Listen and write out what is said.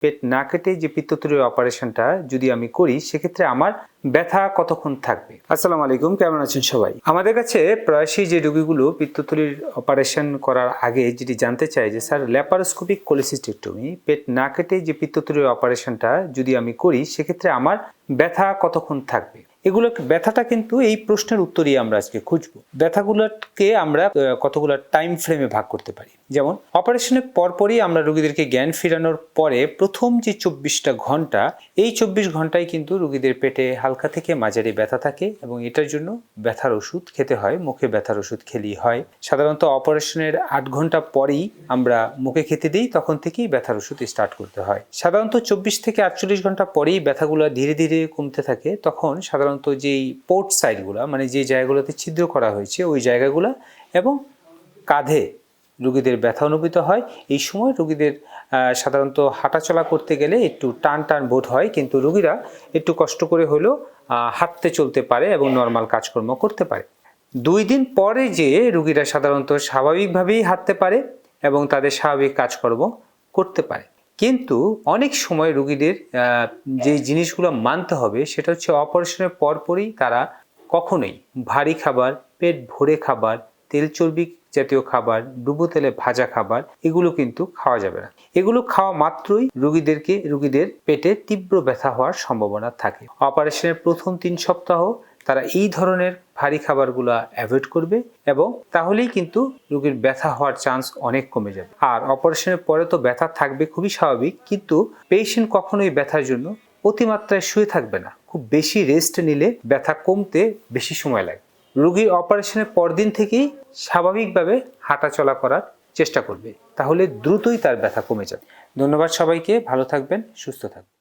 পেট না কেটে যে পিত্ততুরের অপারেশনটা যদি আমি করি, সেক্ষেত্রে আমার ব্যথা কতক্ষণ থাকবে? আসসালামু আলাইকুম, কেমন আছেন সবাই? আমাদের কাছে প্রায়শই যে রোগীগুলো পিত্তথলির অপারেশন করার আগে যেটি জানতে চাই যে, স্যার, ল্যাপারোস্কোপিক কোলিসিস্টেক্টমি, পেট না কেটে যে পিত্তথলির অপারেশনটা যদি আমি করি, সেক্ষেত্রে আমার ব্যথা কতক্ষণ থাকবে? এগুলো ব্যথাটা কিন্তু এই প্রশ্নের উত্তরই আমরা আজকে খুঁজব। ব্যথাগুলোকে আমরা কতগুলো টাইম ফ্রেমে ভাগ করতে পারি? যেমন অপারেশনের পরপরই আমরা রোগীদেরকে জ্ঞান ফেরানোর পরে প্রথম যে চব্বিশটা ঘণ্টা, এই চব্বিশ ঘন্টায় কিন্তু রোগীদের পেটে হালকা থেকে মাঝারি ব্যথা থাকে এবং এটার জন্য ব্যথার ওষুধ খেতে হয়, মুখে ব্যথার ওষুধ খেলেই হয়। সাধারণত অপারেশনের আট ঘণ্টা পরেই আমরা মুখে খেতে দিই, তখন থেকেই ব্যথার ওষুধ স্টার্ট করতে হয়। সাধারণত চব্বিশ থেকে আটচল্লিশ ঘণ্টা পরেই ব্যথাগুলো ধীরে ধীরে কমতে থাকে, তখন সাধারণত যেই পোর্ট সাইডগুলো মানে যে জায়গাগুলোতে ছিদ্র করা হয়েছে, ওই জায়গাগুলো এবং কাঁধে রুগীদের ব্যথা অনুভূত হয়। এই সময় রুগীদের সাধারণত হাঁটাচলা করতে গেলে একটু টান টান বোধ হয়, কিন্তু রুগীরা একটু কষ্ট করে হলেও হাঁটতে চলতে পারে এবং নর্মাল কাজকর্ম করতে পারে। দুই দিন পরে যে রুগীরা সাধারণত স্বাভাবিকভাবেই হাঁটতে পারে এবং তাদের স্বাভাবিক কাজকর্ম করতে পারে। কিন্তু অনেক সময় রোগীদের যে জিনিসগুলো মানতে হবে সেটা হচ্ছে অপারেশনের পরপরই তারা কখনোই ভারী খাবার, পেট ভরে খাবার, তেল চর্বি জাতীয় খাবার, ডুবো তেলে ভাজা খাবার এগুলো কিন্তু খাওয়া যাবে না। এগুলো খাওয়া মাত্রই রোগীদেরকে, রোগীদের পেটে তীব্র ব্যথা হওয়ার সম্ভাবনা থাকে। অপারেশনের প্রথম তিন সপ্তাহ তারা এই ধরনের ভারী খাবারগুলো অ্যাভয়েড করবে এবং তাহলেই কিন্তু রোগীর ব্যথা হওয়ার চান্স অনেক কমে যাবে। আর অপারেশনের পরে তো ব্যথা থাকবে খুবই স্বাভাবিক, কিন্তু পেশেন্ট কখনোই ব্যথার জন্য অতিমাত্রায় শুয়ে থাকবে না। খুব বেশি রেস্ট নিলে ব্যথা কমতে বেশি সময় লাগে। রোগীর অপারেশনের পরদিন থেকেই স্বাভাবিকভাবে হাঁটাচলা করার চেষ্টা করবে, তাহলে দ্রুতই তার ব্যথা কমে যাবে। ধন্যবাদ সবাইকে, ভালো থাকবেন, সুস্থ থাকবেন।